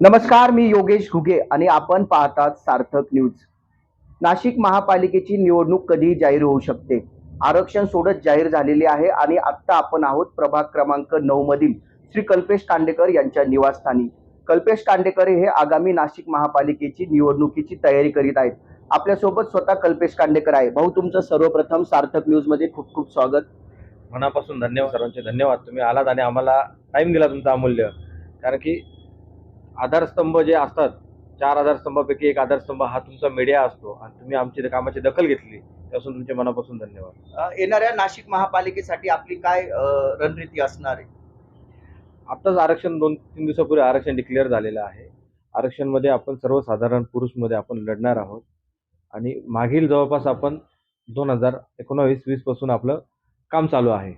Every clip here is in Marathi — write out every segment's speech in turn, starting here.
नमस्कार मी योगेश घुगे आणि आपण पाहतात सार्थक न्यूज. नाशिक महापालिकेची निवडणूक कधी जाहीर होऊ शकते? आरक्षण सोडत जाहीर झालेली आहे आणि आत्ता आपण आहोत प्रभाग क्रमांक नऊ मधील श्री कल्पेश कांडेकर यांच्या निवासस्थानी. कल्पेश कांडेकर हे आगामी नाशिक महापालिकेची निवडणुकीची तयारी करीत आहेत. आपल्यासोबत स्वतः कल्पेश कांडेकर आहे. भाऊ तुमचं सर्वप्रथम सार्थक न्यूजमध्ये खूप खूप स्वागत. मनापासून धन्यवाद सर्वांचे धन्यवाद. तुम्ही आलात आणि आम्हाला टाईम दिला तुमचा अमूल्य. कारण की आधारस्तंभ जे असतात चार आधारस्तंभापैकी एक आधारस्तंभ हा तुमचा मीडिया असतो आणि तुम्ही आमची कामाची दखल घेतली त्यापासून तुमचे मनापासून धन्यवाद. येणाऱ्या नाशिक महापालिकेसाठी आपली काय रणनीती असणार आहे? आत्ताच आरक्षण दोन तीन दिवसापूर्वी आरक्षण डिक्लेअर झालेलं आहे. आरक्षणमध्ये आपण सर्वसाधारण पुरुषमध्ये आपण लढणार आहोत. आणि मागील जवळपास आपण दोन हजार एकोणावीस वीसपासून आपलं काम चालू आहे.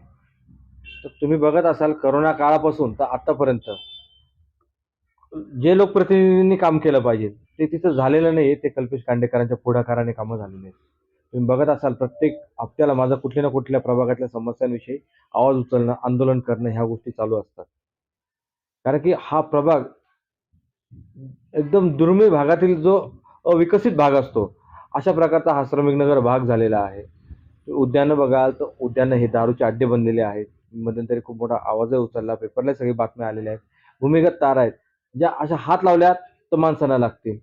तर तुम्ही बघत असाल करोना काळापासून तर आत्तापर्यंत जे लोकप्रतिनिधींनी काम केलं पाहिजे ते तिथं झालेलं नाही ते कल्पेश कांडेकरांच्या पुढाकाराने कामं झालेली आहेत तुम्ही बघत असाल प्रत्येक हप्त्याला माझा कुठल्या ना कुठल्या प्रभागातल्या समस्यांविषयी आवाज उचलणं आंदोलन करणं ह्या गोष्टी चालू असतात. कारण की हा प्रभाग एकदम दुर्मिळ भागातील जो अविकसित भाग असतो अशा प्रकारचा हा श्रमिक नगर भाग झालेला आहे. उद्यानं बघाल तर उद्यानं हे दारूचे अड्डे बनलेले आहेत. मध्यंतरी खूप मोठा आवाजही उचलला पेपरला सगळी बातम्या आलेल्या आहेत. भूमिगत तार आहेत. ज्या अशा हात लावल्यात तर माणसांना लागतील.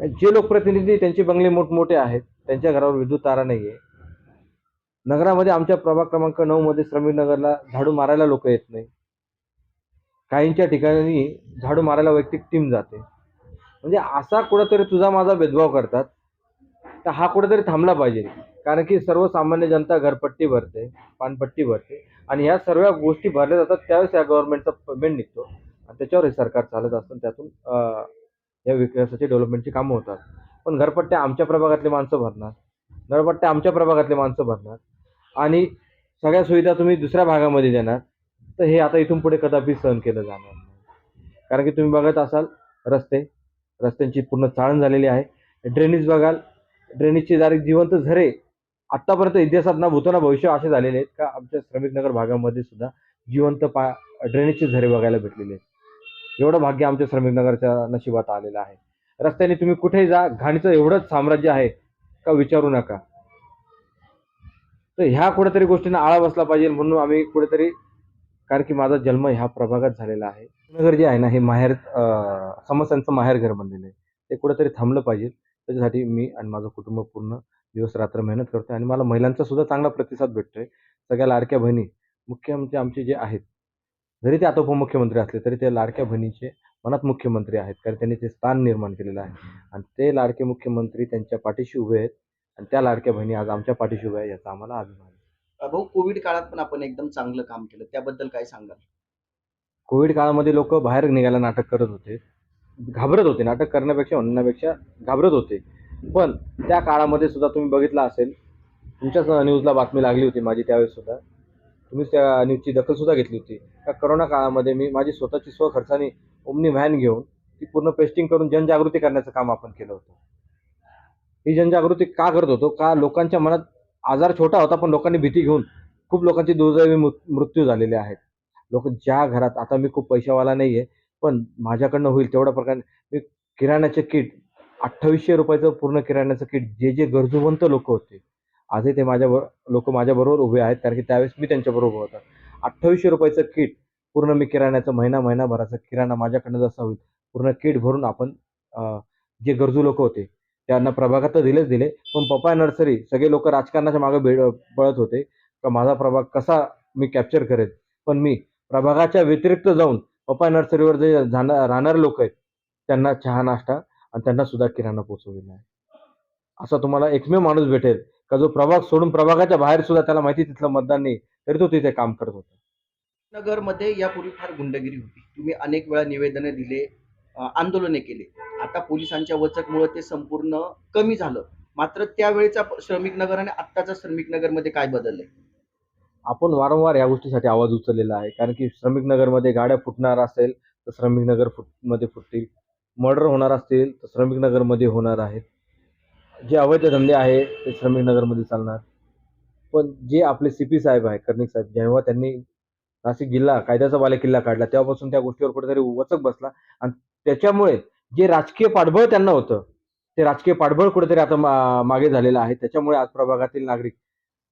जे लोकप्रतिनिधी त्यांचे बंगले मोठमोठे आहेत त्यांच्या घरावर विद्युत तारा नाही आहे नगरामध्ये आमच्या प्रभाग क्रमांक नऊ मध्ये श्रमिक नगरला झाडू मारायला लोक येत नाही. काहींच्या ठिकाणी झाडू मारायला वैयक्तिक टीम जाते. म्हणजे असा कुठंतरी तुझा माझा भेदभाव करतात तर हा कुठेतरी थांबला पाहिजे. कारण की सर्वसामान्य जनता घरपट्टी भरते पानपट्टी भरते. आणि ह्या सर्व गोष्टी भरल्या जातात त्यावेळेस या गव्हर्नमेंटचा पेमेंट निघतो. त्याच्यावर हे सरकार चालत असतं त्यातून या विकासाची डेव्हलपमेंटची कामं होतात. पण घरपट्ट्या आमच्या प्रभागातले माणसं भरणार. घरपट्ट्या आमच्या प्रभागातले माणसं भरणार. आणि सगळ्या सुविधा तुम्ही दुसऱ्या भागामध्ये देणार तर हे आता इथून पुढे कदापि सहन केलं जाणार नाही. कारण की तुम्ही बघत असाल रस्ते रस्त्यांची पूर्ण चाळण झालेली आहे. ड्रेनेज बघाल ड्रेनेजचे जारी जिवंत झरे. आत्तापर्यंत इतिहासात ना भूतना भविष्य असे झालेले आहेत का? आमच्या श्रमिक नगर भागामध्ये सुद्धा जिवंत पा ड्रेनेजचे झरे बघायला भेटलेले आहेत. एवढं भाग्य आमच्या श्रमिक नगरच्या नशिबात आलेलं आहे. रस्त्याने तुम्ही कुठेही जा घाणीचं एवढंच साम्राज्य आहे का विचारू नका. तर ह्या कुठेतरी गोष्टींना आळा बसला पाहिजे म्हणून आम्ही कुठेतरी कारण की माझा जन्म ह्या प्रभागात झालेला आहे. नगर जे आहे ना हे माहेर समस्यांचं माहेर घर बनलेलं आहे. ते कुठेतरी थांबलं पाहिजे. त्याच्यासाठी मी आणि माझं कुटुंब पूर्ण दिवस रात्र मेहनत करतो आणि मला महिलांचा सुद्धा चांगला प्रतिसाद भेटतोय. सगळ्या लाडक्या बहिणी मुख्य आमचे आमचे जे आहेत जरी ते आता उपमुख्यमंत्री असले तरी ते लाडक्या बहिणीचे मनात मुख्यमंत्री आहेत. कारण त्यांनी ते स्थान निर्माण केलेलं आहे. आणि ते लाडके मुख्यमंत्री त्यांच्या पाठीशी उभे आहेत. आणि त्या लाडक्या बहिणी आज आमच्या पाठीशी उभ्या आहेत याचा आम्हाला अभिमान आहे. भाऊ कोविड काळात पण आपण एकदम चांगलं काम केलं. त्याबद्दल काय सांगाल? कोविड काळामध्ये लोक बाहेर निघायला नाटक करत होते. घाबरत होते. नाटक करण्यापेक्षा म्हणण्यापेक्षा घाबरत होते. पण त्या काळामध्ये सुद्धा तुम्ही बघितलं असेल. तुमच्याच न्यूजला बातमी लागली होती माझी त्यावेळेस सुद्धा. तुम्हीच त्या न्यूजची दखलसुद्धा घेतली होती. त्या करोना काळामध्ये मी माझी स्वतःची स्वखर्चाने ओमनी व्हॅन घेऊन ती पूर्ण पेस्टिंग करून जनजागृती करण्याचं काम आपण केलं होतं. ही जनजागृती का करत होतो? का लोकांच्या मनात आजार छोटा होता पण लोकांनी भीती घेऊन खूप लोकांची दुर्दैवी मृ- मृत्यू झालेले आहेत. लोक ज्या घरात आता मी खूप पैशावाला नाही आहे पण माझ्याकडनं होईल तेवढ्या प्रकारे मी किराण्याचे किट अठ्ठावीसशे रुपयाचं पूर्ण किराण्याचं किट जे जे गरजूवंत लोक होते आजही ते माझ्या लोक माझ्याबरोबर उभे आहेत कारण की त्यावेळेस मी त्यांच्याबरोबर होता. अठ्ठावीसशे रुपयाचं किट पूर्ण मी किराण्याचं महिना महिनाभराचं किराणा माझ्याकडनं जसा होईल पूर्ण किट भरून आपण जे गरजू लोक होते त्यांना प्रभागात तर दिलेच दिले पण पप्पा नर्सरी सगळे लोक राजकारणाच्या मागे भेळ पळत होते का माझा प्रभाग कसा मी कॅप्चर करेन पण मी प्रभागाच्या व्यतिरिक्त जाऊन पप्पा नर्सरीवर जे जाणार राहणारे लोक आहेत त्यांना चहा नाश्ता आणि त्यांना सुद्धा किराणा पोचवलेला आहे. असा तुम्हाला एकमेव माणूस भेटेल का जो प्रभाग सोडून प्रभागाच्या बाहेर सुद्धा त्याला माहिती तिथलं मतदान नाही तरी तो तिथे काम करत होता. नगरमध्ये यापूर्वी फार गुंडगिरी होती. तुम्ही अनेक वेळा निवेदनं दिले आंदोलने केले. आता पोलिसांच्या वचकमुळे ते संपूर्ण कमी झालं. मात्र त्यावेळेचा श्रमिक नगर आणि आत्ताचा श्रमिक नगरमध्ये काय बदललंय आपण वारंवार या गोष्टीसाठी आवाज उचललेला आहे. कारण की श्रमिक नगरमध्ये गाड्या फुटणार असेल तर श्रमिक नगर फुटमध्ये फुटतील. मर्डर होणार असतील तर श्रमिक नगरमध्ये होणार आहेत. जे अवैध धंदे आहे ते श्रमिक नगरमध्ये चालणार. पण जे आपले सी पी साहेब आहे कर्णिक साहेब जेव्हा त्यांनी नाशिक जिल्हा कायद्याचा बालेकिल्ला काढला तेव्हापासून त्या गोष्टीवर कुठेतरी वचक बसला. आणि त्याच्यामुळे जे राजकीय पाठबळ त्यांना होतं ते राजकीय पाठबळ कुठेतरी आता मा- मागे झालेलं आहे. त्याच्यामुळे आज प्रभागातील नागरिक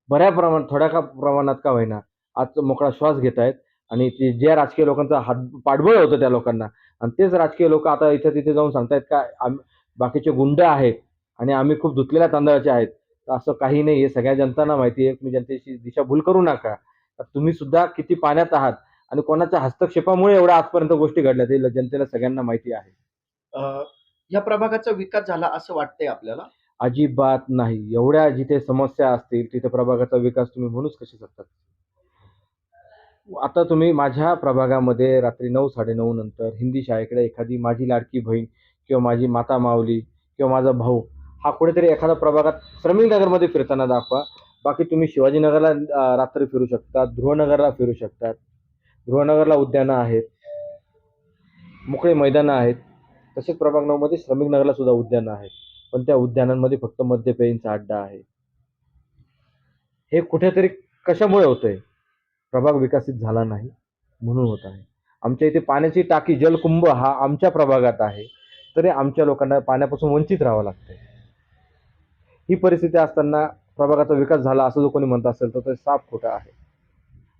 बऱ्या प्रमाणात थोड्या का प्रमाणात का होईना आज मोकळा श्वास घेत आहेत. आणि ते ज्या राजकीय लोकांचा हात पाठबळ होतं त्या लोकांना. आणि तेच राजकीय लोक आता इथे तिथे जाऊन सांगतायत का आम बाकीचे गुंड आहेत आणि आम्ही खूप धुतलेल्या तांदळाचे आहेत. असं काही नाही हे सगळ्या जनतांना माहिती आहे. तुम्ही जनतेची दिशाभूल करू नका. तुम्ही सुद्धा किती पाण्यात आहात आणि कोणाच्या हस्तक्षेपामुळे एवढ्या आजपर्यंत गोष्टी घडल्या ते जनतेला सगळ्यांना माहिती आहे. या प्रभागाचा विकास झाला असं वाटतंय आपल्याला? अजिबात नाही. एवढ्या जिथे समस्या असतील तिथे प्रभागाचा विकास तुम्ही म्हणूच कशी शकतात आता तुम्ही माझ्या प्रभागामध्ये रात्री नऊ साडेनऊ नंतर हिंदी शाळेकडे एखादी माझी लाडकी बहीण किंवा माझी माता माऊली किंवा माझा भाऊ हा कुठेतरी एखाद्या प्रभागात श्रमिक नगरमध्ये फिरताना दाखवा. बाकी तुम्ही शिवाजीनगरला रात्री फिरू शकता ध्रुवनगरला फिरू शकतात. ध्रुवनगरला उद्यानं आहेत. मोकळे मैदानं आहेत. तसेच प्रभाग नऊमध्ये श्रमिक नगरला सुद्धा उद्यानं आहेत. पण त्या उद्यानांमध्ये फक्त मद्यपेयींचा अड्डा आहे. हे कुठेतरी कशामुळे होतंय? प्रभाग विकसित झाला नाही म्हणून होत आहे. आमच्या इथे पाण्याची टाकी जलकुंभ हा आमच्या प्रभागात आहे. तरी आमच्या लोकांना पाण्यापासून वंचित राहावं लागतंय. ही परिस्थिती असताना प्रभागाचा विकास झाला असं जो कोणी म्हणत असेल तर ते साफ खोटं आहे.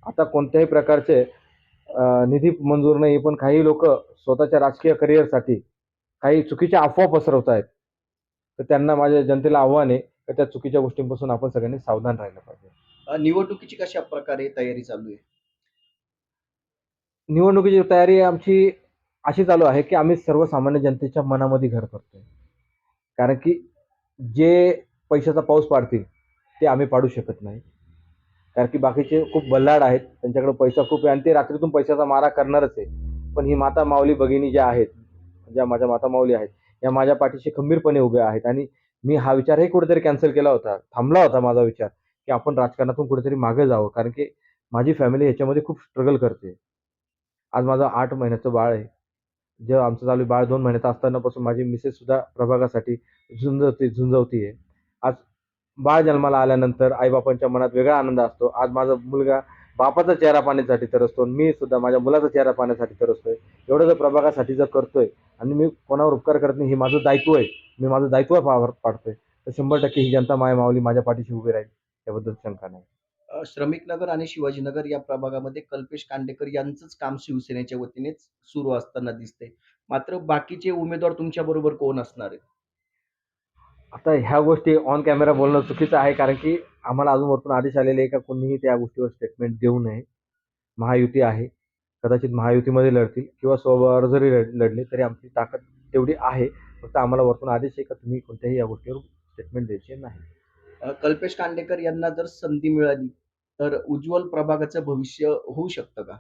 आता कोणत्याही प्रकारचे निधी मंजूर नाही पण काही लोक स्वतःच्या राजकीय करिअरसाठी काही चुकीच्या अफवा पसरवत आहेत तर त्यांना माझ्या जनतेला आव्हान आहे की त्या चुकीच्या गोष्टींपासून आपण सगळ्यांनी सावधान राहिलं पाहिजे. निवडणुकीची कशा प्रकारे तयारी चालू आहे? निवडणुकीची तयारी आमची अशी चालू आहे की आम्ही सर्वसामान्य जनतेच्या मनामध्ये घर करतोय कारण की जे पैशाचा पाऊस पाडतील ते आम्ही पाडू शकत नाही. कारण की बाकीचे खूप बल्लाड आहेत त्यांच्याकडे पैसा खूप आहे आणि ते रात्रीतून पैशाचा मारा करणारच आहे. पण ही माता माऊली भगिनी ज्या आहेत ज्या माझ्या माता माऊली आहेत या माझ्या पाठीशी खंबीरपणे उभ्या आहेत आणि मी हा विचारही कुठेतरी कॅन्सल केला होता थांबला होता माझा विचार की आपण राजकारणातून कुठेतरी मागे जावं कारण की माझी फॅमिली ह्याच्यामध्ये खूप स्ट्रगल करते. आज माझं आठ महिन्याचं बाळ आहे. जेव्हा आमचं चालू आहे, बाळ दोन महिन्याचं असतानापासून माझी मिसेस सुद्धा प्रभागासाठी झुंजवते झुंजवती आहे आज बाळ जन्माला आल्यानंतर आईबापांच्या मनात वेगळा आनंद असतो. आज माझा मुलगा बापाचा चेहरा पाहण्यासाठी तरसतो मी सुद्धा माझ्या मुलाचा चेहरा पाहण्यासाठी तरसतोय एवढं जर प्रभागासाठी जर करतोय आणि मी कोणावर उपकार करत नाही हे माझं दायित्व आहे. मी माझं दायित्व पाडतोय. तर शंभर टक्के ही जनता माय माऊली माझ्या पाठीशी उभी राहील. याबद्दल शंका नाही. श्रमिक नगर आणि शिवाजीनगर या प्रभागामध्ये कल्पेश कांडेकर यांचंच काम शिवसेनेच्या वतीनेच सुरू असताना दिसते मात्र बाकीचे उमेदवार तुमच्या बरोबर कोण असणार आहेत आता ह्या गोष्टी ऑन कॅमेरा बोलणं चुकीचं आहे कारण की आम्हाला अजून वरतून आदेश आलेले आहे का कोणीही त्या गोष्टीवर स्टेटमेंट देऊ नये. महायुती आहे. कदाचित महायुतीमध्ये लढतील किंवा स्वबळावर जरी लढ- लढले तरी आमची ताकद तेवढी आहे. फक्त आम्हाला वरतून आदेश आहे का तुम्ही कोणत्याही या गोष्टीवर स्टेटमेंट द्यायचे नाही. कल्पेश कांडेकर यांना जर संधी मिळाली तर उज्ज्वल प्रभागाचं भविष्य होऊ शकतं का?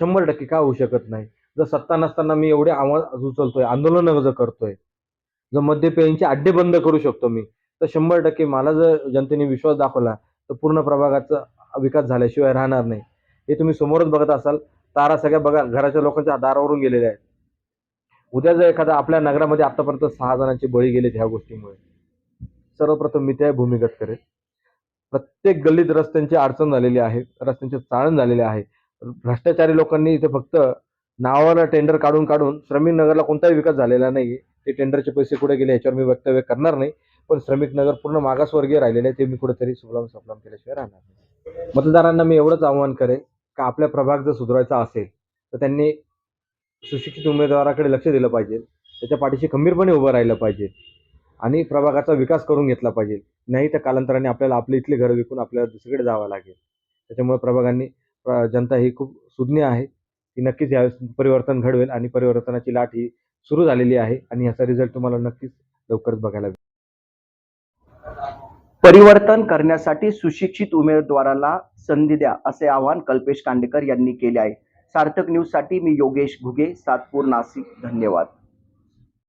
शंभर टक्के का होऊ शकत नाही? जर सत्ता नसताना मी एवढे आवाज उचलतोय आंदोलन जर करतोय जर मद्यपेयांचे अड्डे बंद करू शकतो मी तर शंभर टक्के मला जर जनतेने विश्वास दाखवला तर पूर्ण प्रभागाचा विकास झाल्याशिवाय राहणार नाही. हे तुम्ही समोरच बघत असाल तारा सगळ्या बघा घराच्या लोकांच्या दारावरून गेलेल्या आहेत. उद्या जर एखादा आपल्या नगरामध्ये आतापर्यंत सहा जणांचे बळी गेले ह्या गोष्टीमुळे सर्वप्रथम मी त्या भूमिगत करेल प्रत्येक गल्लीत रस्त्यांची अडचण झालेली आहे रस्त्यांचे चाळण झालेले आहे. भ्रष्टाचारी लोकांनी इथे फक्त नावाला टेंडर काढून काढून श्रमिक नगरला कोणताही विकास झालेला नाही ते टेंडरचे पैसे कुठे गेले याच्यावर मी वक्तव्य करणार नाही. पण श्रमिक नगर पूर्ण मागासवर्गीय राहिलेले आहे ते मी कुठेतरी सुफलाम सफलाम केल्याशिवाय राहणार नाही. मतदारांना मी एवढंच आवाहन करेन का आपल्या प्रभाग जर सुधारायचा असेल तर त्यांनी सुशिक्षित उमेदवाराकडे लक्ष दिलं पाहिजे. त्याच्या पाठीशी खंबीरपणे उभं राहिलं पाहिजे. आणि प्रभागाचा विकास करून घेतला पाहिजे. नाही तर कालांतराने आपल्याला आपले इथले घर विकून आपल्याला दुसरीकडे जावं लागेल. त्याच्यामुळे प्रभागांनी प्र- जनता ही खूप सुज्ञ आहे. ती नक्कीच यावेळेस परिवर्तन घडवेल आणि परिवर्तनाची लाट ही सुरू झालेली आहे आणि याचा रिझल्ट तुम्हाला नक्कीच लवकरच बघायला परिवर्तन करण्यासाठी सुशिक्षित उमेदवाराला संधी द्या असे आवाहन कल्पेश कांडेकर यांनी केले आहे. सार्थक न्यूजसाठी मी योगेश घुगे सातपूर नाशिक. धन्यवाद.